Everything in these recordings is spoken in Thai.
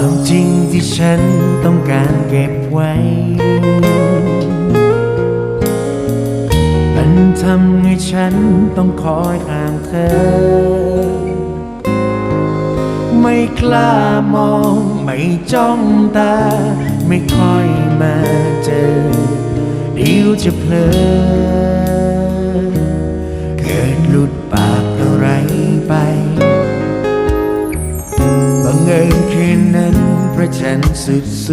ความจริงที่ฉันต้องการเก็บไว้ มันทำให้ฉันต้องคอยห่างเธอ ไม่กล้ามอง ไม่จ้องตา ไม่ค่อยมาเจอเดี๋ยวจะเพลอ พระจันสุดส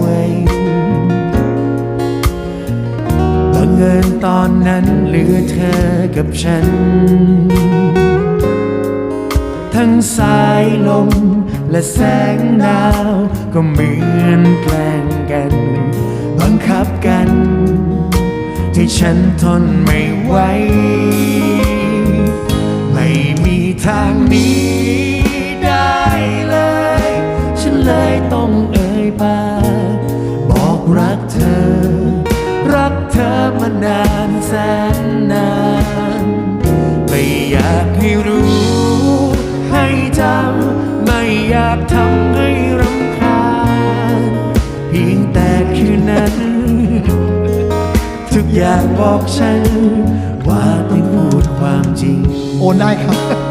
วยบังเอิญตอนนั้นเหลือเธอกับฉัน ทั้งสายลมและแสงดาวก็เหมือนแกล้งกัน บังคับกัน ที่ฉันทนไม่ไหว ไม่มีทางนี้ เธอ รักเธอมานานแสนนาน ไม่อยากให้รู้ ให้จำไม่อยากทำให้รำคาญเพียงแต่คืนนั้น ทุกอย่างบอกฉัน ว่าต้องพูดความจริง โอนได้ครับ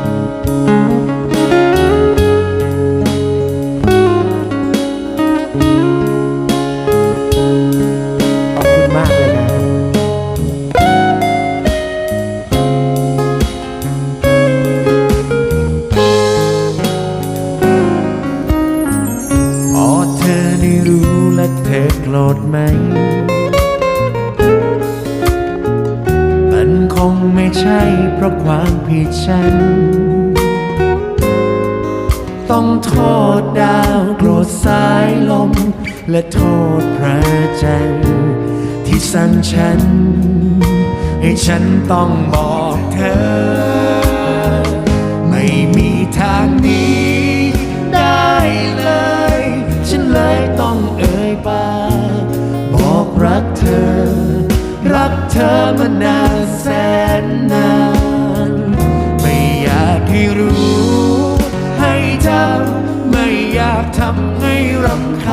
งไม่ใช่เพราะความผิดฉัน ต้องโทษดาวโกรธสายลม และโทษพระจันทร์ที่สั่งฉัน ให้ฉันต้องบอกเธอ ไม่มีทางนี้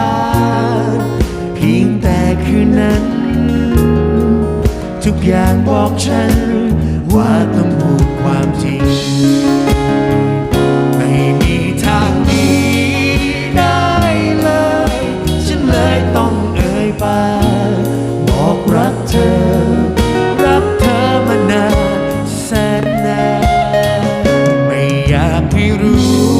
าญเพียงแต่คืนนั้น ทุกอย่างบอกฉัน ว่าต้องพูดความจริง ไม่มีทางนี้ได้เลย ฉันเลยต้องเอ่ยปากบอกรักเธอ รักเธอมานานแสนนานไม่อยากให้รู้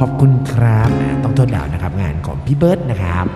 ขอบคุณครับ ต้องโทษดาวนะครับ งานของพี่เบิร์ดนะครับ